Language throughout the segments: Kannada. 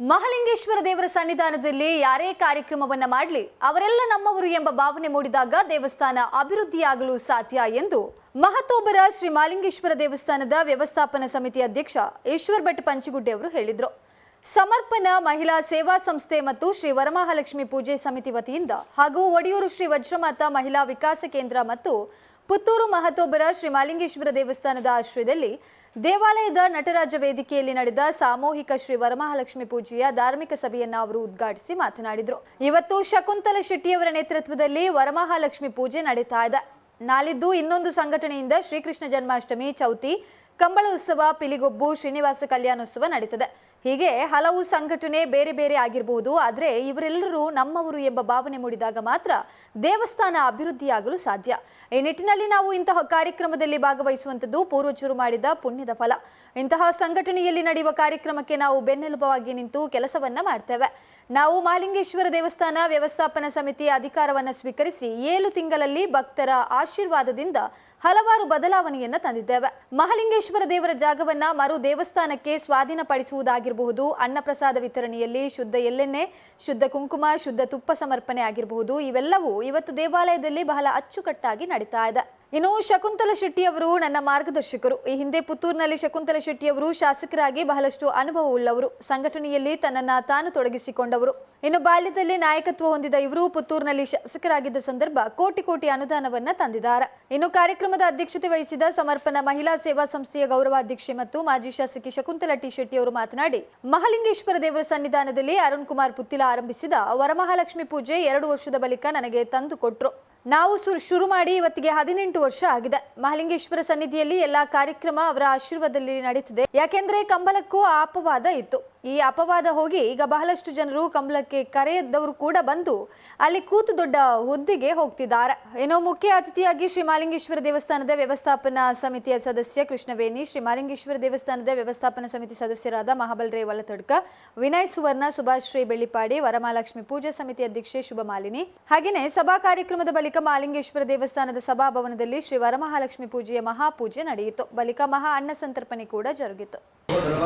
ಮಹಾಲಿಂಗೇಶ್ವರ ದೇವರ ಸನ್ನಿಧಾನದಲ್ಲಿ ಯಾರೇ ಕಾರ್ಯಕ್ರಮವನ್ನ ಮಾಡಲಿ, ಅವರೆಲ್ಲ ನಮ್ಮವರು ಎಂಬ ಭಾವನೆ ಮೂಡಿದಾಗ ದೇವಸ್ಥಾನ ಅಭಿವೃದ್ಧಿಯಾಗಲು ಸಾಧ್ಯ ಎಂದು ಮಹತೋಬರ ಶ್ರೀ ಮಹಾಲಿಂಗೇಶ್ವರ ದೇವಸ್ಥಾನದ ವ್ಯವಸ್ಥಾಪನಾ ಸಮಿತಿ ಅಧ್ಯಕ್ಷ ಈಶ್ವರ್ ಭಟ್ ಪಂಚಗುಡ್ಡೆ ಅವರು ಹೇಳಿದರು. ಸಮರ್ಪಣ ಮಹಿಳಾ ಸೇವಾ ಸಂಸ್ಥೆ ಮತ್ತು ಶ್ರೀ ವರಮಹಾಲಕ್ಷ್ಮಿ ಪೂಜೆ ಸಮಿತಿ ವತಿಯಿಂದ ಹಾಗೂ ಒಡಿಯೂರು ಶ್ರೀ ವಜ್ರಮಾತ ಮಹಿಳಾ ವಿಕಾಸ ಕೇಂದ್ರ ಮತ್ತು ಪುತ್ತೂರು ಮಹತೋಬರ ಶ್ರೀ ಮಾಲಿಂಗೇಶ್ವರ ದೇವಸ್ಥಾನದ ಆಶ್ರಯದಲ್ಲಿ ದೇವಾಲಯದ ನಟರಾಜ ವೇದಿಕೆಯಲ್ಲಿ ನಡೆದ ಸಾಮೂಹಿಕ ಶ್ರೀ ವರಮಹಾಲಕ್ಷ್ಮಿ ಪೂಜೆಯ ಧಾರ್ಮಿಕ ಸಭೆಯನ್ನ ಅವರು ಉದ್ಘಾಟಿಸಿ ಮಾತನಾಡಿದರು. ಇವತ್ತು ಶಕುಂತಲ ಶೆಟ್ಟಿಯವರ ನೇತೃತ್ವದಲ್ಲಿ ವರಮಹಾಲಕ್ಷ್ಮಿ ಪೂಜೆ ನಡೀತಾ ಇದೆ. ನಾಳಿದ್ದು ಇನ್ನೊಂದು ಸಂಘಟನೆಯಿಂದ ಶ್ರೀಕೃಷ್ಣ ಜನ್ಮಾಷ್ಟಮಿ, ಚೌತಿ, ಕಂಬಳ ಉತ್ಸವ, ಪಿಲಿಗೊಬ್ಬು, ಶ್ರೀನಿವಾಸ ಕಲ್ಯಾಣೋತ್ಸವ ನಡೀತದೆ. ಹೀಗೆ ಹಲವು ಸಂಘಟನೆ ಬೇರೆ ಬೇರೆ ಆಗಿರಬಹುದು ಆದರೆ ಇವರೆಲ್ಲರೂ ನಮ್ಮವರು ಎಂಬ ಭಾವನೆ ಮೂಡಿದಾಗ ಮಾತ್ರ ದೇವಸ್ಥಾನ ಅಭಿವೃದ್ಧಿಯಾಗಲು ಸಾಧ್ಯ. ಈ ನಿಟ್ಟಿನಲ್ಲಿ ನಾವು ಇಂತಹ ಕಾರ್ಯಕ್ರಮದಲ್ಲಿ ಭಾಗವಹಿಸುವಂಥದ್ದು ಪೂರ್ವಜರು ಮಾಡಿದ ಪುಣ್ಯದ ಫಲ. ಇಂತಹ ಸಂಘಟನೆಯಲ್ಲಿ ನಡೆಯುವ ಕಾರ್ಯಕ್ರಮಕ್ಕೆ ನಾವು ಬೆನ್ನೆಲುಬಾಗಿ ನಿಂತು ಕೆಲಸವನ್ನ ಮಾಡ್ತೇವೆ. ನಾವು ಮಹಾಲಿಂಗೇಶ್ವರ ದೇವಸ್ಥಾನ ವ್ಯವಸ್ಥಾಪನಾ ಸಮಿತಿಯ ಅಧಿಕಾರವನ್ನು ಸ್ವೀಕರಿಸಿ ಏಳು ತಿಂಗಳಲ್ಲಿ ಭಕ್ತರ ಆಶೀರ್ವಾದದಿಂದ ಹಲವಾರು ಬದಲಾವಣೆಯನ್ನ ತಂದಿದ್ದೇವೆ. ಮಹಾಲಿಂಗೇಶ್ವರ ದೇವರ ಜಾಗವನ್ನ ಮರು ದೇವಸ್ಥಾನಕ್ಕೆ ಸ್ವಾಧೀನಪಡಿಸುವುದಾಗಿರಬಹುದು. ಅನ್ನಪ್ರಸಾದ ವಿತರಣೆಯಲ್ಲಿ ಶುದ್ಧ ಎಳ್ಳೆಣ್ಣೆ, ಶುದ್ಧ ಕುಂಕುಮ, ಶುದ್ಧ ತುಪ್ಪ ಸಮರ್ಪಣೆ ಆಗಿರಬಹುದು. ಇವೆಲ್ಲವೂ ಇವತ್ತು ದೇವಾಲಯದಲ್ಲಿ ಬಹಳ ಅಚ್ಚುಕಟ್ಟಾಗಿ ನಡೀತಾ ಇದೆ. ಇನ್ನು ಶಕುಂತಲ ಶೆಟ್ಟಿಯವರು ನನ್ನ ಮಾರ್ಗದರ್ಶಕರು. ಈ ಹಿಂದೆ ಪುತ್ತೂರಿನಲ್ಲಿ ಶಕುಂತಲ ಶೆಟ್ಟಿಯವರು ಶಾಸಕರಾಗಿ ಬಹಳಷ್ಟು ಅನುಭವವುಳ್ಳವರು ಸಂಘಟನೆಯಲ್ಲಿ ತನ್ನನ್ನು ತಾನು ತೊಡಗಿಸಿಕೊಂಡವರು. ಇನ್ನು ಬಾಲ್ಯದಲ್ಲಿ ನಾಯಕತ್ವ ಹೊಂದಿದ ಇವರು ಪುತ್ತೂರಿನಲ್ಲಿ ಶಾಸಕರಾಗಿದ್ದ ಸಂದರ್ಭ ಕೋಟಿ ಕೋಟಿ ಅನುದಾನವನ್ನ ತಂದಿದ್ದಾರೆ. ಇನ್ನು ಕಾರ್ಯಕ್ರಮದ ಅಧ್ಯಕ್ಷತೆ ವಹಿಸಿದ ಸಮರ್ಪಣ ಮಹಿಳಾ ಸೇವಾ ಸಂಸ್ಥೆಯ ಗೌರವಾಧ್ಯಕ್ಷೆ ಮತ್ತು ಮಾಜಿ ಶಾಸಕಿ ಶಕುಂತಲ ಟಿ ಶೆಟ್ಟಿ ಅವರು ಮಾತನಾಡಿ, ಮಹಾಲಿಂಗೇಶ್ವರ ದೇವರ ಸನ್ನಿಧಾನದಲ್ಲಿ ಅರುಣ್ ಕುಮಾರ್ ಪುತ್ತಿಲ ಆರಂಭಿಸಿದ ವರಮಹಾಲಕ್ಷ್ಮಿ ಪೂಜೆ ಎರಡು ವರ್ಷದ ಬಳಿಕ ನನಗೆ ತಂದು ಕೊಟ್ರು. ನಾವು ಶುರು ಮಾಡಿ ಇವತ್ತಿಗೆ ಹದಿನೆಂಟು ವರ್ಷ ಆಗಿದೆ. ಮಹಾಲಿಂಗೇಶ್ವರ ಸನ್ನಿಧಿಯಲ್ಲಿ ಎಲ್ಲಾ ಕಾರ್ಯಕ್ರಮ ಅವರ ಆಶೀರ್ವಾದದಲ್ಲಿ ನಡೀತಿದೆ ಯಾಕೆಂದ್ರೆ ಕಂಬಲಕ್ಕೂ ಆಪವಾದ ಇತ್ತು. ಈ ಅಪವಾದ ಹೋಗಿ ಈಗ ಬಹಳಷ್ಟು ಜನರು ಕಂಬಳಕ್ಕೆ ಕರೆಯದವರು ಕೂಡ ಬಂದು ಅಲ್ಲಿ ಕೂತು ದೊಡ್ಡ ಹುದ್ದೆಗೆ ಹೋಗ್ತಿದ್ದಾರೆ. ಏನೋ ಮುಖ್ಯ ಅತಿಥಿಯಾಗಿ ಶ್ರೀ ಮಾಲಿಂಗೇಶ್ವರ ದೇವಸ್ಥಾನದ ವ್ಯವಸ್ಥಾಪನಾ ಸಮಿತಿಯ ಸದಸ್ಯ ಕೃಷ್ಣವೇಣಿ ಶ್ರೀ ಮಾಲಿಂಗೇಶ್ವರ ದೇವಸ್ಥಾನದ ವ್ಯವಸ್ಥಾಪನಾ ಸಮಿತಿ ಸದಸ್ಯರಾದ ಮಹಾಬಲ್ ರೇ ವಲತಡ್ಕ ವಿನಯ್ ಸುವರ್ಣ, ಸುಭಾಷ್ ಶ್ರೀ ಬೆಳ್ಳಿಪಾಡಿ ವರಮಹಾಲಕ್ಷ್ಮಿ ಪೂಜಾ ಸಮಿತಿ ಅಧ್ಯಕ್ಷೆ ಶುಭ ಮಾಲಿನಿ ಹಾಗೆಯೇ ಸಭಾ ಕಾರ್ಯಕ್ರಮದ ಬಳಿಕ ಮಾಲಿಂಗೇಶ್ವರ ದೇವಸ್ಥಾನದ ಸಭಾಭವನದಲ್ಲಿ ಶ್ರೀ ವರಮಹಾಲಕ್ಷ್ಮಿ ಪೂಜೆಯ ಮಹಾಪೂಜೆ ನಡೆಯಿತು. ಬಳಿಕ ಮಹಾ ಅನ್ನ ಸಂತರ್ಪಣೆ ಕೂಡ ಜರುಗಿತು.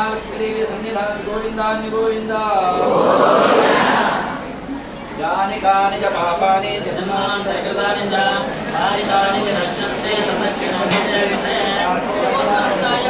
మహాలక్ష్మీదేవి సన్నిధాని గోవిందాన్ని గోవింద యాని కాని చ పాపాని జన్మాని సకలాని చ తాని కాని చ తమక్షణం విజయతే సాంతాయ